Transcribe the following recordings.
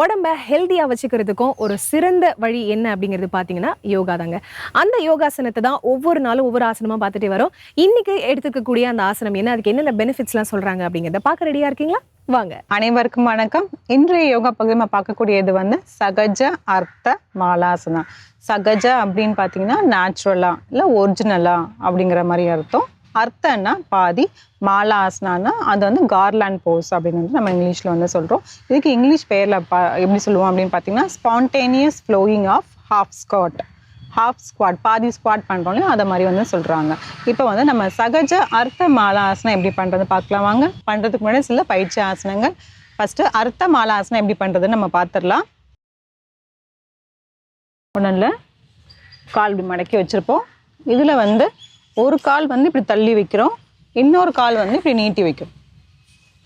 உடம்ப ஹெல்த்தியாக வச்சுக்கிறதுக்கும் ஒரு சிறந்த வழி என்ன அப்படிங்கிறது பார்த்தீங்கன்னா யோகா தாங்க. அந்த யோகாசனத்தை தான் ஒவ்வொரு நாளும் ஒவ்வொரு ஆசனமாக பார்த்துட்டே வரோம். இன்னைக்கு எடுத்துக்கக்கூடிய அந்த ஆசனம் என்ன? அதுக்கு என்னென்ன பெனிஃபிட்ஸ்லாம் சொல்கிறாங்க அப்படிங்கிறத பார்க்க ரெடியாக இருக்கீங்களா? வாங்க. அனைவருக்கும் வணக்கம். இன்றைய யோகா பகுதி நம்ம பார்க்கக்கூடியது வந்து சகஜ அர்த்த மாலாசனம். சகஜ அப்படின்னு பார்த்தீங்கன்னா நேச்சுரலா இல்லை ஒரிஜினலா அப்படிங்கிற மாதிரி அர்த்தம். அர்த்தம்னா பாதி மாலாசனானா அது வந்து கார்லாண்ட் போஸ் அப்படின்னு வந்து நம்ம இங்கிலீஷில் வந்து சொல்கிறோம் இதுக்கு இங்கிலீஷ் பேரில் பா எப்படி சொல்லுவோம் அப்படின்னு பார்த்தீங்கன்னா spontaneous flowing of half squat half squat பாதி ஸ்குவாட் பண்ணுறோம்லையும் அதை மாதிரி வந்து சொல்கிறாங்க இப்போ வந்து நம்ம சகஜ அர்த்த மாலாசனம் எப்படி பண்ணுறது பார்க்கலாம் வாங்க. பண்ணுறதுக்கு முன்னாடி சில பயிற்சி ஆசனங்கள். ஃபஸ்ட்டு அர்த்த மாலாசனம் எப்படி பண்ணுறதுன்னு நம்ம பார்த்துடலாம் ஒன்றும் இல்லை கால் இப்படி மடக்கி வச்சுருப்போம். இதில் வந்து ஒரு கால் வந்து இப்படி தள்ளி வைக்கிறோம். இன்னொரு கால் வந்து இப்படி நீட்டி வைக்கும்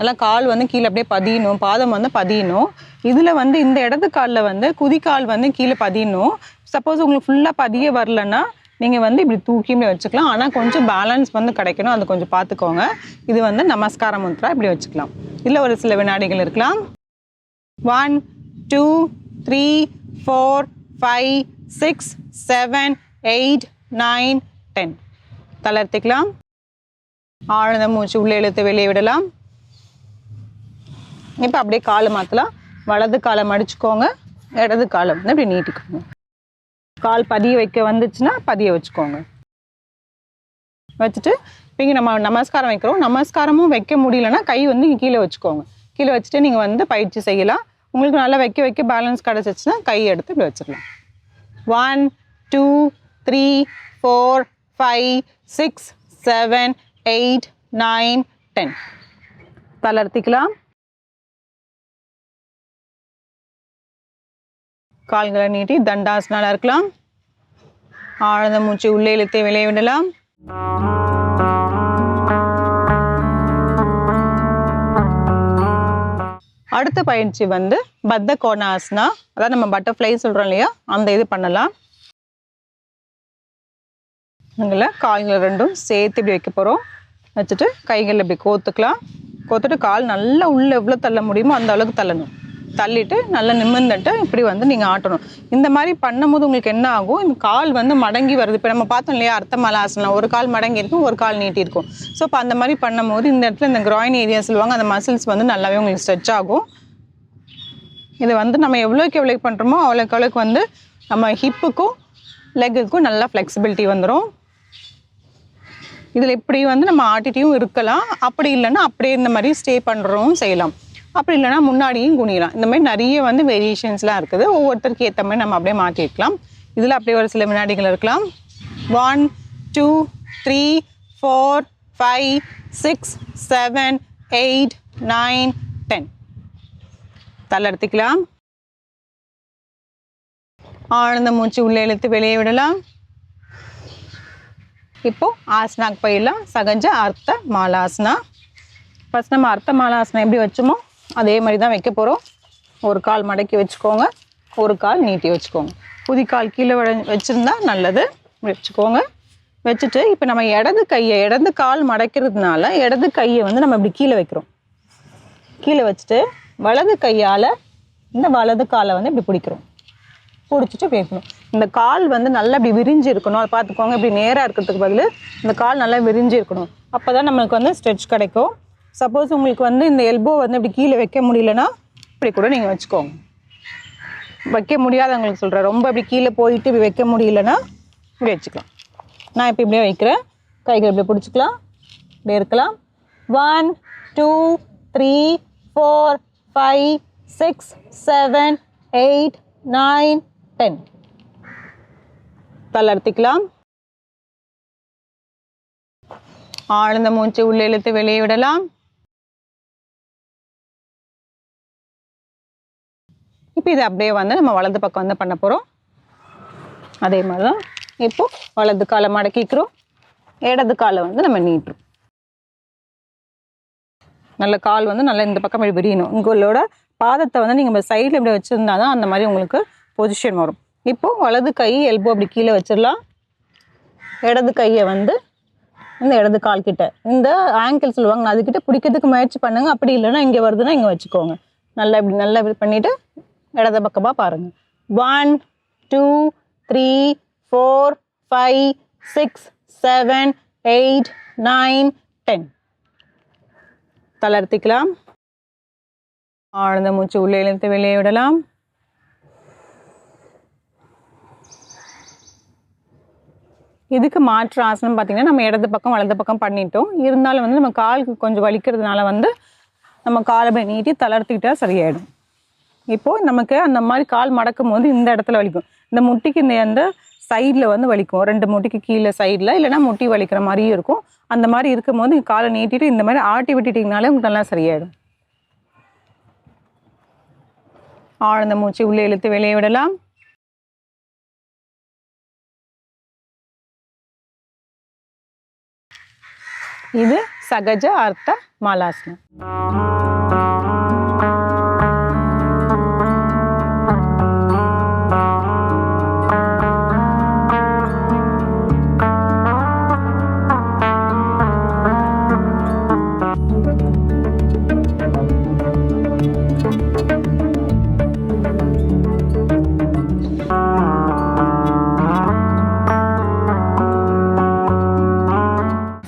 நல்லா கால் வந்து கீழே அப்படியே பதியணும். பாதம் வந்து பதியணும். இதில் வந்து இந்த இடது காலில் வந்து குதிக்கால் வந்து கீழே பதியணும். சப்போஸ் உங்களுக்கு ஃபுல்லாக பதிய வரலன்னா நீங்கள் வந்து இப்படி தூக்கியுமே வச்சுக்கலாம். ஆனால் கொஞ்சம் பேலன்ஸ் வந்து கிடைக்கணும். அது கொஞ்சம் பார்த்துக்கோங்க. இது வந்து நமஸ்கார முத்ரா இப்படி வச்சுக்கலாம். இதில் ஒரு சில வினாடிகள் இருக்கலாம். One two three four five six seven eight nine ten தளர்த்திக்கலாம். ஆழ்ந்த மூச்சு உள்ளே இழுத்து வெளியே விடலாம். இப்போ அப்படியே காலை மாற்றலாம் வலது காலை மடிச்சுக்கோங்க. இடது காலை வந்து அப்படி நீட்டிக்கோங்க. கால் பதிய வைக்க வந்துச்சுன்னா பதிய வச்சுக்கோங்க. வச்சுட்டு இப்போ இங்கே நம்ம நமஸ்காரம் வைக்கிறோம். நமஸ்காரமும் வைக்க முடியலன்னா கை வந்து இங்கே கீழே வச்சுக்கோங்க. கீழே வச்சுட்டு நீங்கள் வந்து பயிற்சி செய்யலாம். உங்களுக்கு நல்லா வைக்க வைக்க பேலன்ஸ் கிடச்சிச்சுன்னா கை எடுத்து இப்படி வச்சிடலாம். One two three four five six seven eight nine ten தளர்த்திக்கலாம். கால்களை நீட்டி தண்டாசனால இருக்கலாம் ஆழ்ந்த மூச்சு உள்ளே இழுத்து வெளியே விடலாம். அடுத்த பயிற்சி வந்து பத்த கோணாசனா அதாவது நம்ம பட்டர்ஃப்ளை சொல்கிறோம் இல்லையா? அந்த இது பண்ணலாம். இதில் கால்கள் ரெண்டும் சேர்த்து இப்படி வைக்க போகிறோம் வச்சுட்டு கைகளில் இப்படி கோத்துக்கலாம். கோத்துட்டு கால் நல்லா உள்ளே எவ்வளோ தள்ள முடியுமோ அந்த அளவுக்கு தள்ளணும். தள்ளிட்டு நல்லா நிமிர்ந்துட்டு இப்படி வந்து நீங்கள் ஆட்டணும். இந்த மாதிரி பண்ணும்போது உங்களுக்கு என்ன ஆகும்? இந்த கால் வந்து மடங்கி வருது. இப்போ நம்ம பார்த்தோம் இல்லையா அர்த்த மலாசனம். ஒரு கால் மடங்கி இருக்கும் ஒரு கால் நீட்டி இருக்கும். ஸோ இப்போ அந்த மாதிரி பண்ணும்போது இந்த இடத்துல இந்த groin ஏரியா சொல்லுவாங்க அந்த மசில்ஸ் வந்து நல்லாவே உங்களுக்கு ஸ்ட்ரெச் ஆகும். இது வந்து நம்ம எவ்வளோக்கு எவ்வளோக்கு பண்ணுறோமோ அவ்வளோக்கு அவ்வளோக்கு வந்து நம்ம ஹிப்புக்கும் லெக்குக்கும் நல்லா ஃப்ளெக்சிபிலிட்டி வந்துடும் இதில் இப்படி வந்து நம்ம ஆட்டிட்டையும் இருக்கலாம். அப்படி இல்லைன்னா அப்படியே இந்த மாதிரி ஸ்டே பண்ணுறவும் செய்யலாம். அப்படி இல்லைன்னா முன்னாடியும் குனியலாம். இந்த மாதிரி நிறைய வந்து வேரியேஷன்ஸ்லாம் இருக்குது. ஒவ்வொருத்தருக்கு ஏற்ற மாதிரி நம்ம அப்படியே மாற்றிருக்கலாம். இதில் அப்படியே ஒரு சில வினாடிகள் இருக்கலாம். One two three four five six seven eight nine ten தளர்த்திக்கலாம் ஆழ்ந்த மூச்சு உள்ளே இழுத்து வெளியே விடலாம். இப்போ ஆசனாக்கு போயிடலாம் சகஞ்ச அர்த்த மாலாசனா. ஃபஸ்ட் நம்ம அர்த்த மாலாசனம் எப்படி வச்சோமோ அதே மாதிரி தான் வைக்க போகிறோம் ஒரு கால் மடக்கி வச்சுக்கோங்க. ஒரு கால் நீட்டி வச்சுக்கோங்க. புதி கால் கீழே வச்சுருந்தா நல்லது. வச்சுக்கோங்க. வச்சுட்டு இப்போ நம்ம இடது கையை இடது கால் மடக்கிறதுனால இடது கையை வந்து நம்ம இப்படி கீழே வைக்கிறோம். கீழே வச்சுட்டு வலது கையால் இந்த வலது காலை வந்து இப்படி பிடிக்கிறோம். பிடிச்சிட்டு வைக்கணும் இந்த கால் வந்து நல்லா இப்படி விரிஞ்சு இருக்கணும். அதை பார்த்துக்கோங்க. இப்படி நேராக இருக்கிறதுக்கு பதில் இந்த கால் நல்லா விரிஞ்சு இருக்கணும். அப்போ தான் நம்மளுக்கு வந்து ஸ்ட்ரெச் கிடைக்கும். சப்போஸ் உங்களுக்கு வந்து இந்த எல்போ வந்து இப்படி கீழே வைக்க முடியலன்னா இப்படி கூட நீங்கள் வச்சுக்கோங்க. வைக்க முடியாதவங்களுக்கு சொல்கிறேன் ரொம்ப இப்படி கீழே போயிட்டு இப்படி வைக்க முடியலன்னா இப்படி வச்சுக்கலாம். நான் இப்போ இப்படியே வைக்கிறேன். கைகள் இப்படி பிடிச்சிக்கலாம். இப்படி இருக்கலாம். One two three four five six seven eight nine ten. தளர்த்திக்கலாம் ஆழ்ந்த மூச்சு உள்ளே இழுத்து வெளியே விடலாம். இப்போ இது அப்படியே வந்து நம்ம வலது பக்கம் வந்து பண்ண போகிறோம் அதே மாதிரி தான் இப்போ வலது காலை மடக்கிக்கிறோம் இடது காலை வந்து நம்ம நீட்டுறோம். நல்ல கால் வந்து நல்லா இந்த பக்கம் இப்படி விரியணும். உங்களோட பாதத்தை வந்து நீங்கள் சைடில் இப்படி வச்சுருந்தா தான் அந்த மாதிரி உங்களுக்கு பொசிஷன் வரும். இப்போ வலது கை எல்போ அப்படி கீழே வச்சிடலாம். இடது கையை வந்து இந்த இடது கால் கிட்ட. இந்த ஆங்கிள் சொல்லுவாங்க நான் அதுக்கிட்ட பிடிக்கிறதுக்கு முயற்சி பண்ணுங்க. அப்படி இல்லைன்னா இங்கே வருதுன்னா இங்கே வச்சுக்கோங்க. நல்லா இப்படி நல்லா இப்படி பண்ணிட்டு இடது பக்கமாக பாருங்க. One two three four five six seven eight nine ten தளர்த்திக்கலாம் ஆழ்ந்த மூச்சு உள்ளே இழுத்து வெளியே விடலாம். இதுக்கு மாற்று ஆசனம் பார்த்தீங்கன்னா நம்ம இடது பக்கம் வலது பக்கம் பண்ணிட்டோம். இருந்தாலும் வந்து நம்ம காலுக்கு கொஞ்சம் வலிக்கிறதுனால வந்து நம்ம காலை போய் நீட்டி தளர்த்திக்கிட்டா சரியாயிடும். இப்போது நமக்கு அந்த மாதிரி கால் மடக்கும் போது இந்த இடத்துல வலிக்கும். இந்த முட்டிக்கு இந்த அந்த சைடில் வந்து வலிக்கும். ரெண்டு முட்டிக்கு கீழே சைடில் இல்லைன்னா முட்டி வலிக்கிற மாதிரியும் இருக்கும். அந்த மாதிரி இருக்கும் போது காலை நீட்டிட்டு இந்த மாதிரி ஆட்டி விட்டுட்டிங்கனாலே உங்களுக்கு நல்லா சரியாயிடும். ஆழ்ந்த மூச்சு உள்ளே இழுத்து வெளியே விடலாம். இது சகஜ அர்த்த மாலாசனம்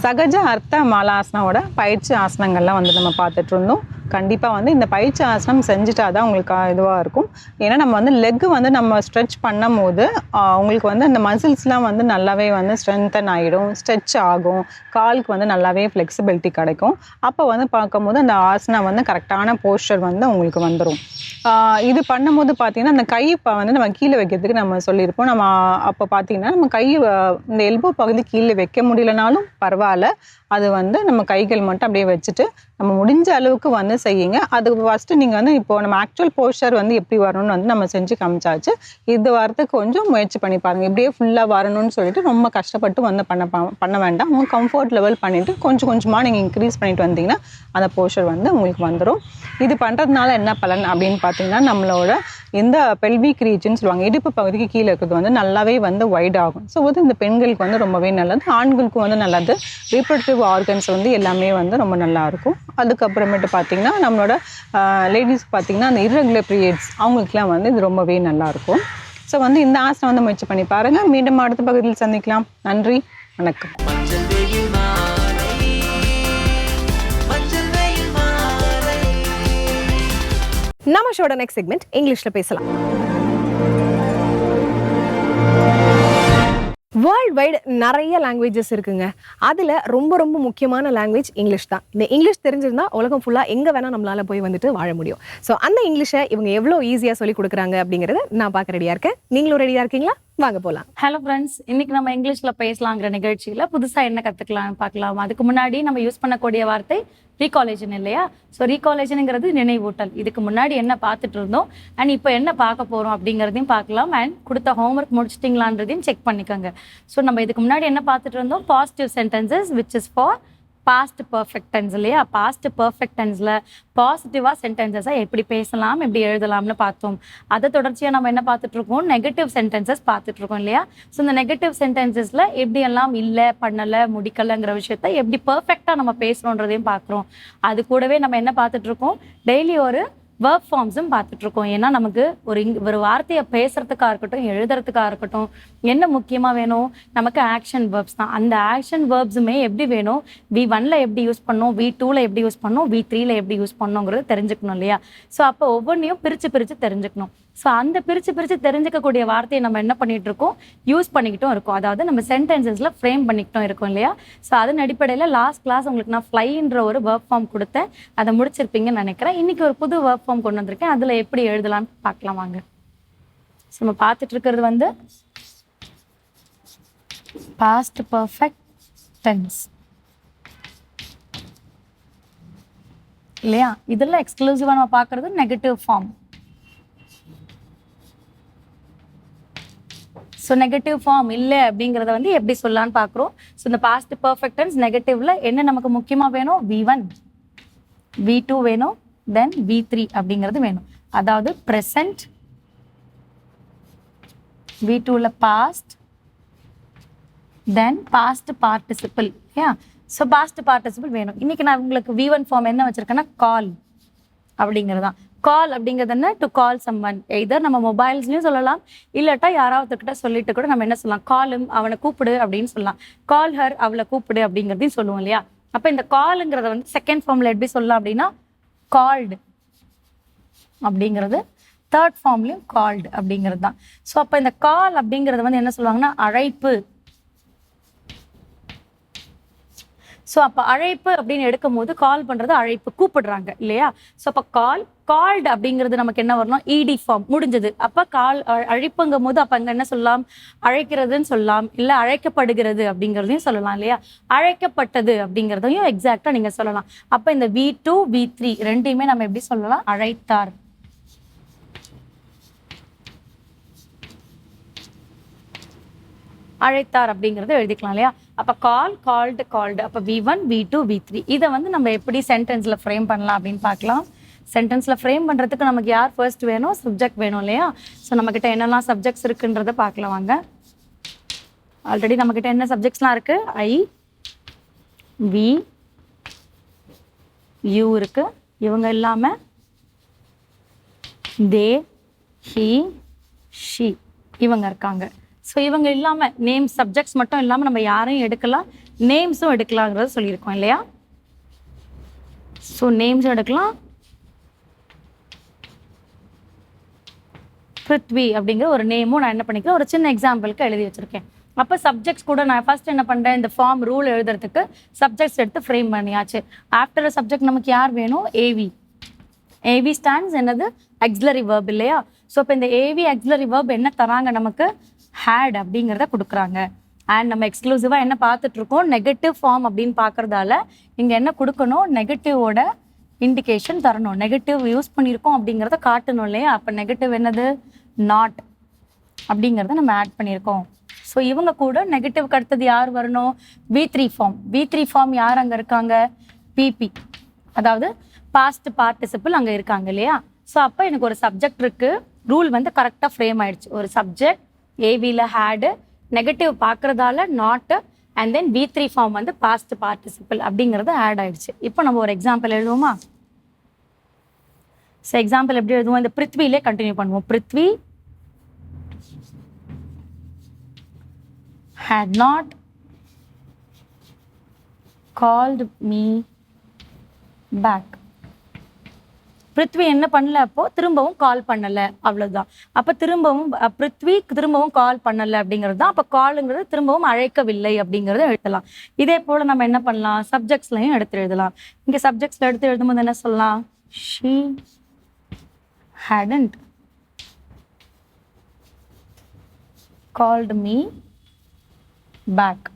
சகஜ அர்த்த மாலாசனாவோட பயிற்சி ஆசனங்கள்லாம் வந்து நம்ம பார்த்துட்டு இருந்தோம் கண்டிப்பாக வந்து இந்த பயிற்சி ஆசனம் செஞ்சுட்டா தான் உங்களுக்கு இதுவாக இருக்கும். ஏன்னா நம்ம வந்து லெக்கு வந்து நம்ம ஸ்ட்ரெச் பண்ணும் போது உங்களுக்கு வந்து அந்த மசில்ஸ்லாம் வந்து நல்லாவே வந்து ஸ்ட்ரென்தன் ஆகிடும் ஸ்ட்ரெச் ஆகும் காலுக்கு வந்து நல்லாவே ஃப்ளெக்சிபிலிட்டி கிடைக்கும். அப்போ வந்து பார்க்கும்போது அந்த ஆசனம் வந்து கரெக்டான போஸ்டர் வந்து உங்களுக்கு வந்துடும் இது பண்ணும்போது பார்த்தீங்கன்னா அந்த கை இப்போ வந்து நம்ம கீழே வைக்கிறதுக்கு நம்ம சொல்லியிருப்போம். நம்ம அப்போ பார்த்தீங்கன்னா நம்ம கை இந்த எல்போ பகுதி கீழே வைக்க முடியலனாலும் பரவாயில்ல. அது வந்து நம்ம கைகள் மட்டும் அப்படியே வச்சுட்டு நம்ம முடிஞ்ச அளவுக்கு வந்து செய்யுங்க. அது ஃபஸ்ட்டு நீங்கள் வந்து இப்போ நம்ம ஆக்சுவல் போஸ்டர் வந்து எப்படி வரணும்னு வந்து நம்ம செஞ்சு காமிச்சாச்சு. இது வரதுக்கு கொஞ்சம் முயற்சி பண்ணி பாருங்கள் இப்படியே ஃபுல்லாக வரணும்னு சொல்லிட்டு ரொம்ப கஷ்டப்பட்டு வந்து பண்ண பா- பண்ண வேண்டாம். உங்கள் கம்ஃபர்ட் லெவல் பண்ணிவிட்டு கொஞ்சம் கொஞ்சமாக நீங்கள் இன்க்ரீஸ் பண்ணிட்டு வந்தீங்கன்னா அந்த போஸ்டர் வந்து உங்களுக்கு வந்துடும் இது பண்ணுறதுனால என்ன பலன் அப்படின்னு பார்த்தீங்கன்னா நம்மளோட இந்த பெல்விக் ரீஜன் சொல்லுவாங்க இடுப்பு பகுதிக்கு கீழே இருக்கிறது வந்து நல்லாவே வந்து வைட் ஆகும். ஸோ வந்து இந்த பெண்களுக்கு வந்து ரொம்பவே நல்லது. ஆண்களுக்கும் வந்து நல்லது. ரீப்ரொடக்டிவ் ஆர்கன்ஸ் வந்து எல்லாமே வந்து ரொம்ப நல்லா இருக்கும். அதுக்கப்புறமேட்டு பார்த்தீங்கன்னா நம்மளோட லேடிஸ்க்கு பார்த்திங்கன்னா அந்த இரகுலர் பீரியட்ஸ் அவங்களுக்குலாம் வந்து இது ரொம்பவே நல்லாயிருக்கும் ஸோ வந்து இந்த ஆசனம் வந்து முயற்சி பண்ணி பாருங்கள் மீண்டும் அடுத்த பகுதியில் சந்திக்கலாம். நன்றி. வணக்கம். நம்ம ஷோட நெக்ஸ்ட் செக்மெண்ட் இங்கிலீஷில் பேசலாம். வேர்ல்ட் வைடு நிறைய லாங்குவேஜஸ் இருக்குங்க. அதில் ரொம்ப ரொம்ப முக்கியமான லாங்குவேஜ் இங்கிலீஷ் தான். இந்த இங்கிலீஷ் தெரிஞ்சிருந்தா உலகம் ஃபுல்லாக எங்கே வேணால் நம்மளால் போய் வந்துட்டு வாழ முடியும். ஸோ அந்த இங்கிலீஷை இவங்க எவ்வளோ ஈஸியாக சொல்லி கொடுக்குறாங்க அப்படிங்கிறத நான் பார்க்க ரெடியாக இருக்கேன். நீங்களும் ரெடியாக இருக்கீங்களா? வாங்க போகலாம் ஹலோ ஃப்ரெண்ட்ஸ் இன்னைக்கு நம்ம இங்கிலீஷில் பேசலாங்கிற நிகழ்ச்சியில் புதுசாக என்ன கற்றுக்கலாம் பார்க்கலாம். அதுக்கு முன்னாடி நம்ம யூஸ் பண்ணக்கூடிய வார்த்தை ரீகாலேஜன் இல்லையா? ஸோ ரீகாலேஜனுங்கிறது நினைவூட்டல். இதுக்கு முன்னாடி என்ன பார்த்துட்டு இருந்தோம்? அண்ட் இப்போ என்ன பார்க்க போகிறோம் அப்படிங்கிறதையும் பார்க்கலாம். அண்ட் கொடுத்த ஹோம்ஒர்க் முடிச்சிட்டிங்களான்றதையும் செக் பண்ணிக்கோங்க. ஸோ நம்ம இதுக்கு முன்னாடி என்ன பார்த்துட்டு இருந்தோம்? Positive sentences which is for past perfect tense இல்லையா? பாஸ்ட் பர்ஃபெக்ட் டென்ஸில் பாசிட்டிவாக சென்டென்சஸை எப்படி பேசலாம் எப்படி எழுதலாம்னு பார்த்தோம். அதை தொடர்ச்சியாக நம்ம என்ன பார்த்துட்ருக்கோம் நெகட்டிவ் சென்டென்சஸ் பார்த்துட்ருக்கோம் இல்லையா? ஸோ இந்த நெகட்டிவ் சென்டென்சஸில் எப்படி எல்லாம் இல்லை பண்ணலை முடிக்கலைங்கிற விஷயத்த எப்படி பர்ஃபெக்டாக நம்ம பேசணுன்றதையும் பார்க்குறோம். அது கூடவே நம்ம என்ன பார்த்துட்ருக்கோம் டெய்லி ஒரு வேர்ப் ஃபார்ம்ஸும் பார்த்துட்டு இருக்கோம் ஏன்னா நமக்கு ஒரு இங் ஒரு வார்த்தையை பேசுகிறதுக்காக இருக்கட்டும் எழுதுறதுக்காக இருக்கட்டும் என்ன முக்கியமாக வேணும்? நமக்கு ஆக்ஷன் வேர்ப்ஸ் தான். அந்த ஆக்ஷன் வேர்ப்ஸுமே எப்படி வேணும்? வி ஒன்ல எப்படி யூஸ் பண்ணோம்? வி டூவில் எப்படி யூஸ் பண்ணோம்? வி த்ரீல எப்படி யூஸ் பண்ணோங்கிறது தெரிஞ்சுக்கணும் இல்லையா? ஸோ அப்போ ஒவ்வொன்றையும் பிரித்து பிரித்து தெரிஞ்சுக்கணும். ஸோ அந்த பிரித்து பிரித்து தெரிஞ்சுக்கக்கூடிய வார்த்தையை நம்ம என்ன பண்ணிகிட்டு இருக்கோம் யூஸ் பண்ணிக்கிட்டும் இருக்கோம். அதாவது நம்ம சென்டென்சஸில் ஃப்ரேம் பண்ணிக்கிட்டும் இருக்கோம் இல்லையா? ஸோ அதன் அடிப்படையில் லாஸ்ட் கிளாஸ் உங்களுக்கு நான் ஃப்ளைன்ற ஒரு ஒர்க் ஃபார்ம் கொடுத்தேன். அதை முடிச்சிருப்பீங்கன்னு நினைக்கிறேன். இன்றைக்கி ஒரு புது வேர்ப் ஃபார்ம் கொண்டு வந்திருக்கேன். அதில் எப்படி எழுதலாம்னு பார்க்கலாம் வாங்க. ஸோ நம்ம பார்த்துட்டு இருக்கிறது வந்து பாஸ்ட் பர்ஃபெக்ட் டென்ஸ் இல்லையா? இதெல்லாம் எக்ஸ்க்ளூசிவாக நம்ம பார்க்குறது negative form so negative form இல்லை அப்படிங்கிறத வந்து எப்படி சொல்லலான்னு பார்க்குறோம். ஸோ இந்த பாஸ்ட் பர்ஃபெக்ட் டென்ஸ் நெகட்டிவ்ல என்ன நமக்கு முக்கியமாக வேணும்? வி ஒன் வி டூ வேணும் தென் வி த்ரீ அப்படிங்கிறது வேணும். அதாவது ப்ரெசண்ட் வி டூவில் பாஸ்ட் தென் பாஸ்ட் பார்ட்டிசிபிள் ஏயா ஸோ பாஸ்ட் பார்ட்டிசிபிள் வேணும். இன்னைக்கு நான் உங்களுக்கு வி ஒன் ஃபார்ம் என்ன வச்சுருக்கேன்னா? கால் அப்படிங்கிறது தான். கால் அப்படிங்கிறது என்ன? டு கால் சம்மன் எய்தர் நம்ம மொபைல்ஸ்லையும் சொல்லலாம் இல்லாட்டா யாராவதுக்கிட்ட சொல்லிட்டு கூட நம்ம என்ன சொல்லலாம்? காலும் அவனை கூப்பிடு அப்படின்னு சொல்லலாம். கால் ஹர் அவளை கூப்பிடு அப்படிங்கிறதையும் சொல்லுவோம் இல்லையா? அப்போ இந்த காலுங்கிறத வந்து செகண்ட் ஃபார்ம்ல எப்படி சொல்லலாம் அப்படின்னா கால்டு அப்படிங்கிறது தேர்ட் ஃபார்ம்லையும் கால்டு அப்படிங்கிறது தான். ஸோ அப்போ இந்த கால் அப்படிங்கிறது வந்து என்ன சொல்லுவாங்கன்னா அழைப்பு. ஸோ அப்போ அழைப்பு அப்படின்னு எடுக்கும் போது கால் பண்ணுறது அழைப்பு கூப்பிடுறாங்க இல்லையா? ஸோ அப்போ கால் கால்டு அப்படிங்கிறது நமக்கு என்ன வரணும்? இடி ஃபார்ம் முடிஞ்சது. அப்போ கால் அழைப்புங்கும் போது அப்போ அங்கே என்ன சொல்லலாம்? அழைக்கிறதுன்னு சொல்லலாம். இல்லை அழைக்கப்படுகிறது அப்படிங்கிறதையும் சொல்லலாம் இல்லையா? அழைக்கப்பட்டது அப்படிங்கிறதையும் எக்ஸாக்டாக நீங்கள் சொல்லலாம். அப்போ இந்த வி டூ வி த்ரீ ரெண்டையுமே நம்ம எப்படி சொல்லலாம்? அழைத்தார். அழைத்தார் அப்படிங்கிறத எழுதிக்கலாம் இல்லையா? அப்போ கால் கால்டு கால்டு அப்போ V one V two V three இதை வந்து நம்ம எப்படி சென்டென்ஸில் ஃப்ரேம் பண்ணலாம் அப்படின்னு பார்க்கலாம். சென்டென்ஸில் ஃப்ரேம் பண்ணுறதுக்கு நமக்கு யார் ஃபர்ஸ்ட் வேணும்? சப்ஜெக்ட் வேணும் இல்லையா? ஸோ நம்மக்கிட்ட என்னெல்லாம் சப்ஜெக்ட்ஸ் இருக்குன்றத பார்க்கலாம் வாங்க. ஆல்ரெடி நம்மக்கிட்ட என்ன சப்ஜெக்ட்ஸ்லாம் இருக்குது ஐ வி யூ இருக்குது இவங்க இல்லாமல் தே ஹி ஷி இவங்க இருக்காங்க. ஸோ இவங்க இல்லாமல் நேம் சப்ஜெக்ட்ஸ் மட்டும் இல்லாமல் நம்ம யாரையும் எடுக்கலாம் நேம்ஸும் எடுக்கலாங்கிறத சொல்லியிருக்கோம் இல்லையா? ஸோ நேம்ஸும் எடுக்கலாம். பிருத்வி அப்படிங்கிற ஒரு நேமும் நான் என்ன பண்ணிக்கிறேன் ஒரு சின்ன எக்ஸாம்பிளுக்கு எழுதி வச்சிருக்கேன். அப்போ சப்ஜெக்ட்ஸ் கூட நான் ஃபர்ஸ்ட் என்ன பண்ணுறேன் இந்த ஃபார்ம் ரூல் எழுதுறதுக்கு சப்ஜெக்ட்ஸ் எடுத்து ஃப்ரேம் பண்ணியாச்சு. ஆஃப்டர் சப்ஜெக்ட் நமக்கு யார் வேணும்? ஏவி ஏவி ஸ்டாண்ட்ஸ் என்னது? அக்ஸ்லரி வேர்ப் இல்லையா? ஸோ இப்போ இந்த ஏவி அக்ஸ்லரி வேர்ப் என்ன தராங்க நமக்கு? ஹேட் அப்படிங்கிறத கொடுக்குறாங்க. அண்ட் நம்ம எக்ஸ்க்ளூசிவாக என்ன பார்த்துட்ருக்கோம்? நெகட்டிவ் ஃபார்ம் அப்படின்னு பார்க்கறதால இங்கே என்ன கொடுக்கணும்? நெகட்டிவோட இண்டிகேஷன் தரணும். நெகட்டிவ் யூஸ் பண்ணியிருக்கோம் அப்படிங்கிறத காட்டணும் இல்லையா? அப்போ நெகட்டிவ் என்னது? நாட் அப்படிங்கிறத நம்ம ஆட் பண்ணியிருக்கோம். ஸோ இவங்க கூட நெகட்டிவ்க்கு அடுத்தது யார் வரணும்? V three form V three form யார் அங்கே இருக்காங்க? பிபி அதாவது பாஸ்ட் பார்ட்டிசிபிள் அங்கே இருக்காங்க இல்லையா? ஸோ அப்போ எனக்கு ஒரு சப்ஜெக்ட் இருக்குது ரூல் வந்து கரெக்டாக ஃப்ரேம் ஆயிடுச்சு. ஒரு சப்ஜெக்ட் ஏவியில் had negative பார்க்குறதால not and then V three form வந்து பாஸ்ட் பார்ட்டிசிபிள் அப்படிங்கிறது ஆட் ஆயிடுச்சு. இப்போ நம்ம ஒரு எக்ஸாம்பிள் எழுதுவோமா? ஸோ எக்ஸாம்பிள் எப்படி எழுதுவோம்? இந்த பிருத்விலே கண்டினியூ பண்ணுவோம். Prithvi had not called me back. Prithvi என்ன பண்ணல அப்போ? திரும்பவும் கால் பண்ணல. அவ்வளவுதான். அப்ப திரும்பவும் பிருத்வி திரும்பவும் கால் பண்ணல அப்படிங்கிறது தான் அப்ப காலுங்கிறது திரும்பவும் அழைக்கவில்லை அப்படிங்கறத எழுதலாம். இதே போல நம்ம என்ன பண்ணலாம்? சப்ஜெக்ட்ஸ்லயும் எடுத்து எழுதலாம். இங்க சப்ஜெக்ட்ஸ்ல எடுத்து எழுதும்போது என்ன சொல்லலாம்? She hadn't called me back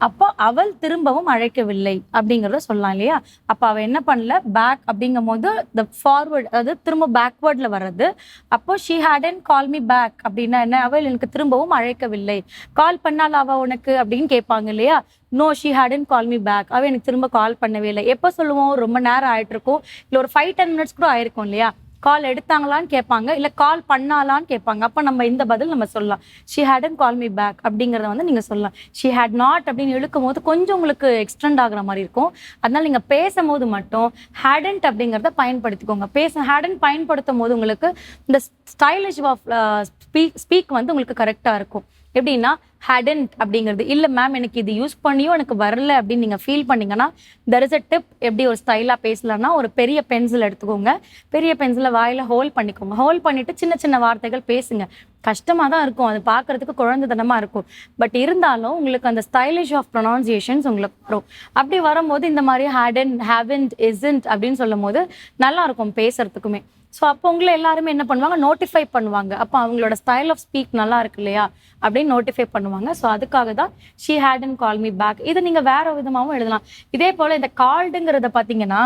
அப்போ அவள் திரும்பவும் அழைக்கவில்லை அப்படிங்கிறத சொல்லலாம் இல்லையா? அப்போ அவள் என்ன பண்ணல? பேக் அப்படிங்கும் போது த ஃபார்வர்ட் அதாவது திரும்ப பேக்வேர்டில் வர்றது. அப்போ she hadn't call me back அப்படின்னா என்ன? அவள் எனக்கு திரும்பவும் அழைக்கவில்லை. கால் பண்ணால் அவள் உனக்கு அப்படின்னு கேட்பாங்க இல்லையா? No she hadn't call me back அவள் எனக்கு திரும்ப கால் பண்ணவே இல்லை. எப்போ சொல்லுவோம்? ரொம்ப நேரம் ஆகிட்டு இருக்கும் இல்லை ஒரு ஃபைவ் டென் மினிட்ஸ் கூட ஆயிருக்கும் இல்லையா? கால் எடுத்தாங்களான்னு கேட்பாங்க இல்லை கால் பண்ணாலான்னு கேட்பாங்க. அப்போ நம்ம இந்த பதில் நம்ம சொல்லலாம். She hadn't call me back அப்படிங்கிறத வந்து நீங்கள் சொல்லலாம். ஷி ஹேட் நாட் அப்படின்னு இழுக்கும் போது கொஞ்சம் உங்களுக்கு எக்ஸ்டெண்ட் ஆகிற மாதிரி இருக்கும். அதனால நீங்கள் பேசும்போது மட்டும் ஹேடன்ட் அப்படிங்கிறத பயன்படுத்திக்கோங்க. பேச ஹேடன் பயன்படுத்தும் போது உங்களுக்கு இந்த ஸ்டைலிஷ் ஆஃப் ஸ்பீக் ஸ்பீக் வந்து உங்களுக்கு கரெக்டாக இருக்கும். எப்படின்னா ஹேடன்ட் அப்படிங்கிறது. இல்லை மேம் எனக்கு இது யூஸ் பண்ணியும் எனக்கு வரல அப்படின்னு நீங்கள் ஃபீல் பண்ணீங்கன்னா தெர் இஸ் அ டிப் எப்படி ஒரு ஸ்டைலாக பேசலாம்னா ஒரு பெரிய பென்சில் எடுத்துக்கோங்க. பெரிய பென்சிலை வாயில் ஹோல் பண்ணிக்கோங்க. ஹோல் பண்ணிவிட்டு சின்ன சின்ன வார்த்தைகள் பேசுங்க. கஷ்டமாக தான் இருக்கும். அது பார்க்கறதுக்கு குழந்தைத்தனமாக இருக்கும். பட் இருந்தாலும் உங்களுக்கு அந்த ஸ்டைலிஷ் ஆஃப் ப்ரொனவுன்சியேஷன்ஸ் உங்களுக்கு வரும். அப்படி வரும்போது இந்த மாதிரி ஹேடன் ஹேவன்ட் இசன்ட் அப்படின்னு சொல்லும் போது நல்லாயிருக்கும் பேசுறதுக்குமே. ஸோ அப்போ உங்களை எல்லாருமே என்ன பண்ணுவாங்க? நோட்டிஃபை பண்ணுவாங்க. அப்போ அவங்களோட ஸ்டைல் ஆஃப் ஸ்பீக் நல்லா இருக்கு இல்லையா? அப்படின்னு நோட்டிஃபை பண்ணுவாங்க. ஸோ அதுக்காக தான் she had and call me back இதை நீங்கள் வேற விதமாகவும் எழுதலாம். இதே போல் இந்த கால்டுங்கிறத பார்த்தீங்கன்னா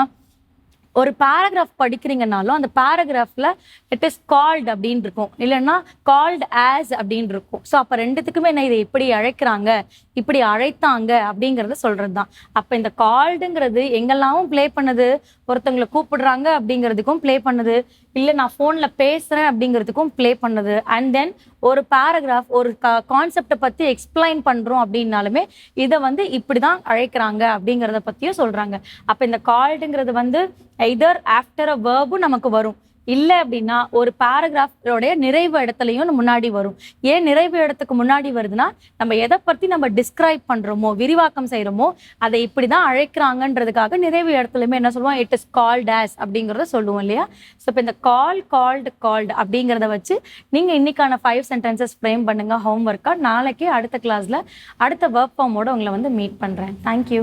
ஒரு பேராகிராஃப் படிக்கிறீங்கனாலும் அந்த பேராகிராஃபில் இட் இஸ் கால்ட் அப்படின்னு இருக்கும் இல்லைன்னா கால்ட் ஆஸ் அப்படின்னு இருக்கும் ஸோ அப்போ ரெண்டுத்துக்குமே என்ன இதை இப்படி அழைக்கிறாங்க இப்படி அழைத்தாங்க அப்படிங்கிறத சொல்கிறது தான் அப்போ இந்த கால்டுங்கிறது எங்கெல்லாமும் ப்ளே பண்ணுது? ஒருத்தவங்களை கூப்பிடுறாங்க அப்படிங்கிறதுக்கும் ப்ளே பண்ணுது. இல்லை நான் ஃபோனில் பேசுகிறேன் அப்படிங்கிறதுக்கும் ப்ளே பண்ணுது. அண்ட் தென் ஒரு பேராகிராஃப் ஒரு கான்செப்டை பற்றி எக்ஸ்பிளைன் பண்ணுறோம் அப்படின்னாலுமே இதை வந்து இப்படி தான் அழைக்கிறாங்க அப்படிங்கிறத பற்றியும் சொல்கிறாங்க அப்போ இந்த கால்டுங்கிறது வந்து எய்தர் ஆஃப்டர் அ வேர்பும் நமக்கு வரும். இல்லை அப்படின்னா ஒரு பேராகிராஃபோடைய நிறைவு இடத்துலையும் முன்னாடி வரும். ஏன் நிறைவு இடத்துக்கு முன்னாடி வருதுன்னா நம்ம எதை பற்றி நம்ம டிஸ்கிரைப் பண்ணுறோமோ விரிவாக்கம் செய்கிறோமோ அதை இப்படி தான் அழைக்கிறாங்கன்றதுக்காக நிறைவு இடத்துலையுமே என்ன சொல்லுவோம்? இட் இஸ் கால்ட் டேஸ் அப்படிங்கிறத சொல்லுவோம் இல்லையா? ஸோ இப்போ இந்த கால் கால்டு கால்டு அப்படிங்கிறத வச்சு நீங்கள் இன்னைக்கான ஃபைவ் சென்டென்சஸ் ஃப்ரேம் பண்ணுங்கள் ஹோம் ஒர்க்காக நாளைக்கே அடுத்த கிளாஸில் அடுத்த ஒர்க் ஃபார்மோட உங்களை வந்து மீட் பண்ணுறேன் தேங்க்யூ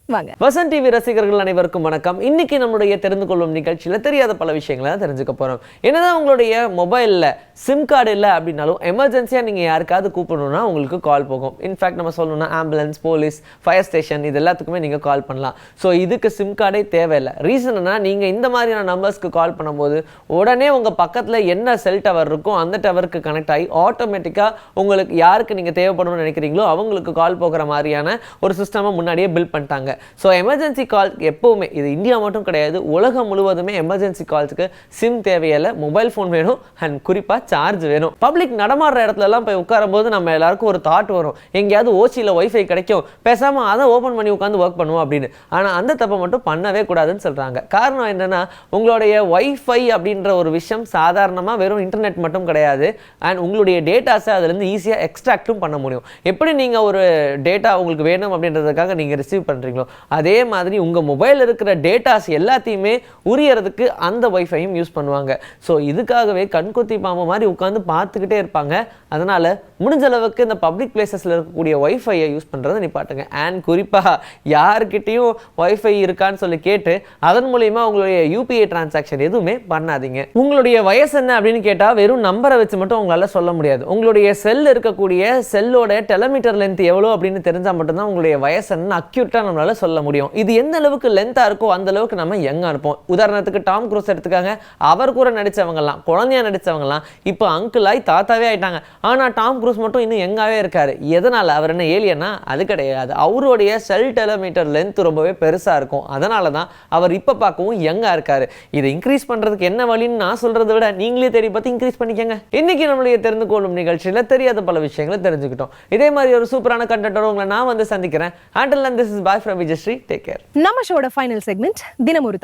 வாங்க. வசன் டிவி ரசிகர்கள் அனைவருக்கும் வணக்கம். இன்னைக்கு நம்மளுடைய தெரிந்து கொள்ளும் நிகழ்ச்சியில் தெரியாத பல விஷயங்களை தெரிஞ்சுக்க போறோம். என்னதான் உங்களுடைய மொபைல்ல சிம் கார்டு இல்லை அப்படின்னாலும் எமர்ஜென்சியாக நீங்கள் யாருக்காவது கூப்பிடணும்னா உங்களுக்கு கால் போகும். இன்ஃபேக்ட் நம்ம சொல்லணும்னா ஆம்புலன்ஸ் போலீஸ் ஃபயர் ஸ்டேஷன் இது எல்லாத்துக்குமே நீங்கள் கால் பண்ணலாம். ஸோ இதுக்கு சிம் கார்டே தேவையில்லை. ரீசன்னா நீங்கள் இந்த மாதிரியான நம்பர்ஸ்க்கு கால் பண்ணும்போது உடனே உங்கள் பக்கத்தில் என்ன செல் டவர் இருக்கோ அந்த டவருக்கு கனெக்ட் ஆகி ஆட்டோமேட்டிக்காக உங்களுக்கு யாருக்கு நீங்கள் தேவைப்படணும்னு நினைக்கிறீங்களோ அவங்களுக்கு கால் போகிற மாதிரியான ஒரு சிஸ்டமை முன்னாடியே பில்ட் பண்ணிட்டாங்க. ஸோ எமர்ஜென்சி கால் எப்போவுமே இது இந்தியா மட்டும் கிடையாது உலகம் முழுவதுமே எமர்ஜென்சி கால்ஸுக்கு சிம் தேவையில்லை மொபைல் ஃபோன் வேணும் அண்ட் குறிப்பாக சார்ஜ் வேணும். பப்ளிக் நடமாடுற இடத்துலலாம் போய் உட்காரும்போது நம்ம எல்லாருக்கும் ஒரு தாட் வரும். எங்கேயாவது ஓசியில் ஒய்ஃபை கிடைக்கும் பேசாமல் அதை ஓப்பன் பண்ணி உட்காந்து ஒர்க் பண்ணுவோம் அப்படின்னு. ஆனால் அந்த தப்பை மட்டும் பண்ணவே கூடாதுன்னு சொல்கிறாங்க காரணம் என்னன்னா உங்களுடைய ஒய்ஃபை அப்படின்ற ஒரு விஷயம் சாதாரணமாக வெறும் இன்டர்நெட் மட்டும் கிடையாது அண்ட் உங்களுடைய டேட்டாஸை அதுலேருந்து ஈஸியாக எக்ஸ்ட்ராக்டும் பண்ண முடியும். எப்படி நீங்கள் ஒரு டேட்டா உங்களுக்கு வேணும் அப்படின்றதுக்காக நீங்கள் ரிசீவ் பண்ணுறீங்களோ அதே மாதிரி உங்கள் மொபைலில் இருக்கிற டேட்டாஸ் எல்லாத்தையுமே உரியறதுக்கு அந்த ஒய்ஃபையும் யூஸ் பண்ணுவாங்க. ஸோ இதுக்காகவே கண்கொத்தி பாம்பு மாதிரி உட்காந்து பார்த்துக்கிட்டே இருப்பாங்க. அதனால் முடிஞ்ச அளவுக்கு இந்த பப்ளிக் பிளேசஸில் இருக்கக்கூடிய ஒய்ஃபையை யூஸ் பண்ணுறதை நிப்பாட்டுங்க. அண்ட் குறிப்பாக யாருக்கிட்டேயும் ஒய்ஃபை இருக்கான்னு சொல்லி கேட்டு அதன் மூலியமா உங்களுடைய யூபிஐ டிரான்சாக்ஷன் எதுவுமே பண்ணாதீங்க. உங்களுடைய வயசு என்ன அப்படின்னு கேட்டால் வெறும் நம்பரை வச்சு மட்டும் உங்களால் சொல்ல முடியாது. உங்களுடைய செல் இருக்கக்கூடிய செல்லோட டெலமீட்டர் லென்த் எவ்வளோ அப்படின்னு தெரிஞ்சால் மட்டும்தான் உங்களுடைய வயசு என்ன அக்யூட்டாக நம்மளால சொல்ல முடியும். இது எந்த அளவுக்கு லென்த்தாக இருக்கோ அந்த அளவுக்கு நம்ம யங்காக இருப்போம். உதாரணத்துக்கு டாம் க்ரூஸ் எடுத்துக்காங்க. அவர் கூட நடிச்சவங்கலாம் குழந்தையா நடிச்சவங்கலாம் இப்போ அங்கிள் தாத்தாவே ஆயிட்டாங்க. ஆனால் டாம் க்ரூஸ் மட்டும் இன்னும் யங்காவே இருக்காரு. எதனால்? அவர் என்ன ஏலியனா அது கிடையாது. அவருடைய செல் டெலமீட்டர் லென்த் ரொம்பவே பெருசாக இருக்கும். அதனால தான் அவர் இப்போ பார்க்கவும் யங்காக இருக்காரு. இதை இன்க்ரீஸ் பண்ணுறதுக்கு என்ன வழின்னு நான் சொல்கிறத விட நீங்களே தேடி பார்த்து இன்க்ரீஸ் பண்ணிக்கங்க. இன்னைக்கு நம்மளுடைய தெரிந்து கொள்ளும் நிகழ்ச்சியில் தெரியாத பல விஷயங்களை தெரிஞ்சுக்கிட்டோம். இதே மாதிரி ஒரு சூப்பரான கண்டென்ட்டோட உங்களை நான் வந்து சந்திக்கிறேன். Until this is bye from Vijayasri take care நம்ம ஷோட ஃபைனல் செக்மெண்ட் தினம் ஒரு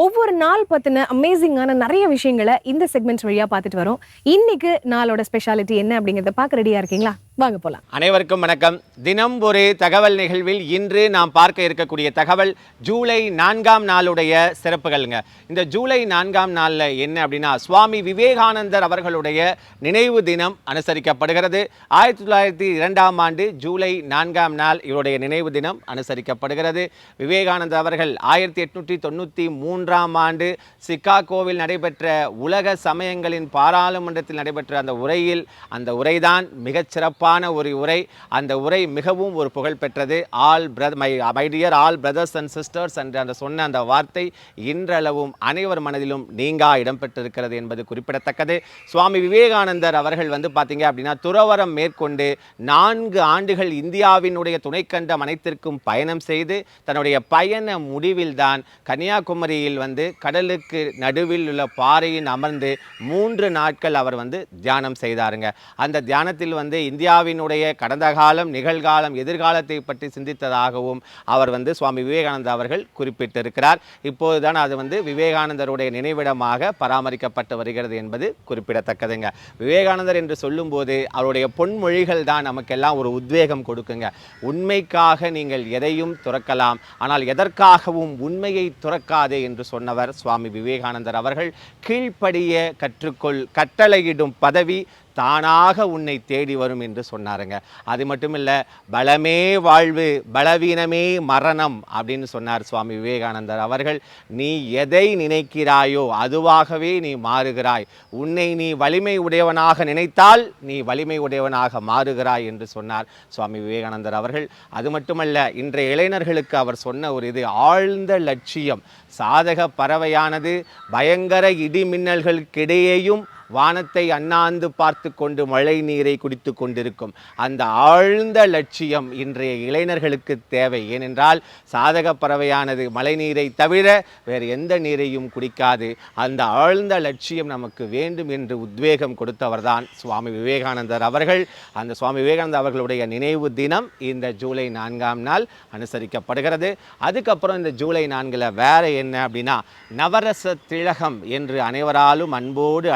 ஒவ்வொரு நாள் பற்றின அமேசிங்கான நிறைய விஷயங்களை இந்த செக்மெண்ட் வழியாக பார்த்துட்டு வரோம். இன்னைக்கு நாளோட ஸ்பெஷாலிட்டி என்ன அப்படிங்கிறத பார்க்க ரெடியாக இருக்கீங்களா? வாங்க போகலாம் அனைவருக்கும் வணக்கம். தினம் ஒரு தகவல் நிகழ்வில் இன்று நாம் பார்க்க இருக்கக்கூடிய தகவல் ஜூலை நான்காம் நாளுடைய சிறப்புகள்ங்க. இந்த ஜூலை நான்காம் நாளில் என்ன அப்படின்னா சுவாமி விவேகானந்தர் அவர்களுடைய நினைவு தினம் அனுசரிக்கப்படுகிறது. ஆயிரத்தி தொள்ளாயிரத்தி இரண்டாம் ஆண்டு ஜூலை நான்காம் நாள் இவருடைய நினைவு தினம் அனுசரிக்கப்படுகிறது. விவேகானந்தர் அவர்கள் ஆயிரத்தி எட்நூற்றி தொண்ணூற்றி மூணு மூன்றாம் ஆண்டு சிக்காகோவில் நடைபெற்ற உலக சமயங்களின் பாராளுமன்றத்தில் நடைபெற்ற அந்த உரையில் அந்த உரைதான் மிகச் சிறப்பான ஒரு உரை. அந்த உரை மிகவும் ஒரு புகழ் பெற்றது. All brother my my dear all brothers and sisters என்று அந்த சொன்ன அந்த வார்த்தை இன்றளவும் அனைவர் மனதிலும் நீங்கா இடம்பெற்றிருக்கிறது என்பது குறிப்பிடத்தக்கது. சுவாமி விவேகானந்தர் அவர்கள் வந்து பார்த்தீங்க அப்படின்னா துறவரம் மேற்கொண்டு நான்கு ஆண்டுகள் இந்தியாவினுடைய துணைக்கண்டம் அனைத்திற்கும் பயணம் செய்து தன்னுடைய பயண முடிவில்தான் கன்னியாகுமரியில் வந்து கடலுக்கு நடுவில் உள்ள பாறையின் அமர்ந்து மூன்று நாட்கள் அவர் வந்து தியானம் செய்தாருங்க. அந்த தியானத்தில் வந்து இந்தியாவினுடைய கடந்த காலம் நிகழ்காலம் எதிர்காலத்தை பற்றி சிந்தித்ததாகவும் அவர் வந்து சுவாமி விவேகானந்தர் அவர்கள் குறிப்பிட்டிருக்கிறார். இப்போதுதான் அது வந்து விவேகானந்தருடைய நினைவிடமாக பராமரிக்கப்பட்டு வருகிறது என்பது குறிப்பிடத்தக்கதுங்க. விவேகானந்தர் என்று சொல்லும்போது அவருடைய பொன்மொழிகள் தான் நமக்கெல்லாம் ஒரு உத்வேகம் கொடுக்குங்க. உண்மைக்காக நீங்கள் எதையும் துறக்கலாம் ஆனால் எதற்காகவும் உண்மையை துறக்காதே என்று என்று சொன்னவர் சுவாமி விவேகானந்தர் அவர்கள் கீழ்ப்படிய கற்றுக்கொள் கட்டளையிடும் பதவி தானாக உன்னை தேடி வரும் என்று சொன்னாருங்க. அது மட்டும் இல்லை பலமே வாழ்வு பலவீனமே மரணம் அப்படின்னு சொன்னார் சுவாமி விவேகானந்தர் அவர்கள். நீ எதை நினைக்கிறாயோ அதுவாகவே நீ மாறுகிறாய். உன்னை நீ வலிமை உடையவனாக நினைத்தால் நீ வலிமை உடையவனாக மாறுகிறாய் என்று சொன்னார் சுவாமி விவேகானந்தர் அவர்கள். அது மட்டுமல்ல இன்றைய இளைஞர்களுக்கு அவர் சொன்ன ஒரு இது ஆழ்ந்த லட்சியம். சாதக பறவையானது பயங்கர இடிமின்னல்களுக்கிடையேயும் வானத்தை அண்ணாந்து பார்த்து கொண்டு மழை நீரை குடித்து கொண்டிருக்கும் அந்த ஆழ்ந்த லட்சியம் இன்றைய இளைஞர்களுக்கு தேவை. ஏனென்றால் சாதக பறவையானது மழை நீரை தவிர வேறு எந்த நீரையும் குடிக்காது. அந்த ஆழ்ந்த லட்சியம் நமக்கு வேண்டும் என்று உத்வேகம் கொடுத்தவர்தான் சுவாமி விவேகானந்தர் அவர்கள். அந்த சுவாமி விவேகானந்தர் அவர்களுடைய நினைவு தினம் இந்த ஜூலை நான்காம் நாள் அனுசரிக்கப்படுகிறது. அதுக்கப்புறம் இந்த ஜூலை நான்கில் வேற என்ன அப்படின்னா நவரச திலகம் என்று அனைவராலும் அன்போடு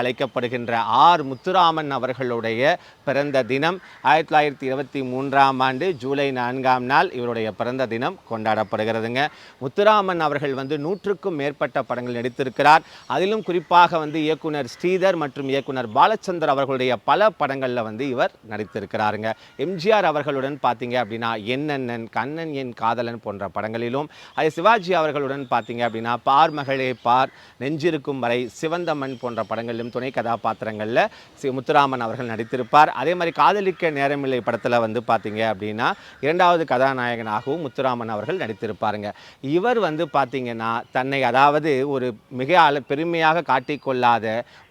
அழைக்கப்படுகின்ற ஆர். முத்துராமன் அவர்களுடைய பிறந்த தினம் ஆயிரத்தி தொள்ளாயிரத்தி இருபத்தி மூன்றாம் ஆண்டு ஜூலை நான்காம் நாள் இவருடைய பிறந்த தினம் கொண்டாடப்படுகிறதுங்க. முத்துராமன் அவர்கள் வந்து நூற்றுக்கும் மேற்பட்ட படங்கள் நடித்திருக்கிறார் அதிலும் குறிப்பாக வந்து இயக்குனர் ஸ்ரீதர் மற்றும் இயக்குனர் பாலச்சந்தர் அவர்களுடைய பல படங்களில் வந்து இவர் நடித்திருக்கிறாருங்க. எம்ஜிஆர் அவர்களுடன் பார்த்தீங்க அப்படின்னா என்னென்னன் கண்ணன் என் காதலன் போன்ற படங்களிலும் அதே சிவாஜி அவர்களுடன் பார்த்தீங்க அப்படின்னா பார் மகளே பார் நெஞ்சிருக்கும் வரை சிவந்தமன் போன்ற படங்களிலும் துணை கதாபாத்திரங்களில் சி முத்துராமன் அவர்கள் நடித்திருப்பார். அதே மாதிரி காதலிக்க நேரமில்லை படத்தில் வந்து பார்த்தீங்க அப்படின்னா இரண்டாவது கதாநாயகனாகவும் முத்துராமன் அவர்கள் நடித்திருப்பாருங்க. இவர் வந்து பார்த்தீங்கன்னா தன்னை அதாவது ஒரு மிக அள பெருமையாக காட்டிக்கொள்ளாத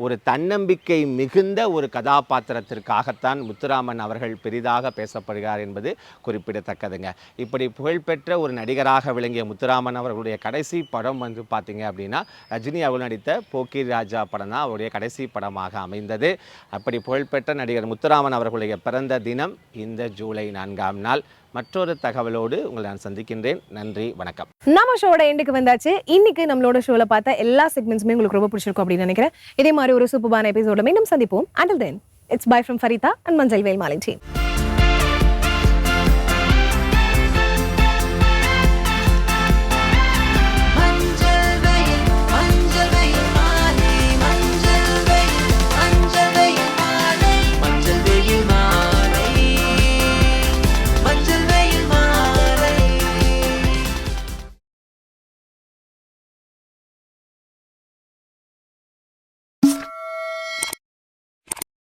ஒரு தன்னம்பிக்கை மிகுந்த ஒரு கதாபாத்திரத்திற்காகத்தான் முத்துராமன் அவர்கள் பெரிதாக பேசப்படுகிறார் என்பது குறிப்பிடத்தக்கதுங்க. இப்படி புகழ்பெற்ற ஒரு நடிகராக விளங்கிய முத்துராமன் அவர்களுடைய கடைசி படம் வந்து பார்த்தீங்க அப்படின்னா ரஜினி அவர்கள் நடித்த போக்கிரி ராஜா படம் தான் அவருடைய கடைசி படம். படமாக அமைந்தது. அப்படி புகழ்பெற்ற நடிகர் முத்துராமன் அவர்களுடைய பிறந்த தினம் இந்த ஜூலை நான்காம் நாள். மற்றொரு தகவலோடு உங்களை நான் சந்திக்கின்றேன். நன்றி வணக்கம். நம்ம ஷோட எண்டுக்கு வந்தாச்சு. இன்னைக்கு நம்மளோட ஷோல பார்த்த எல்லா செக்மெண்ட்ஸுமே உங்களுக்கு ரொம்ப பிடிச்சிருக்கும் அப்படின்னு நினைக்கிறேன். இதே மாதிரி ஒரு சூப்பரான எபிசோட மீண்டும் சந்திப்போம். Until then it's bye from Farida and மஞ்சள் வேல் மாலின் டீம்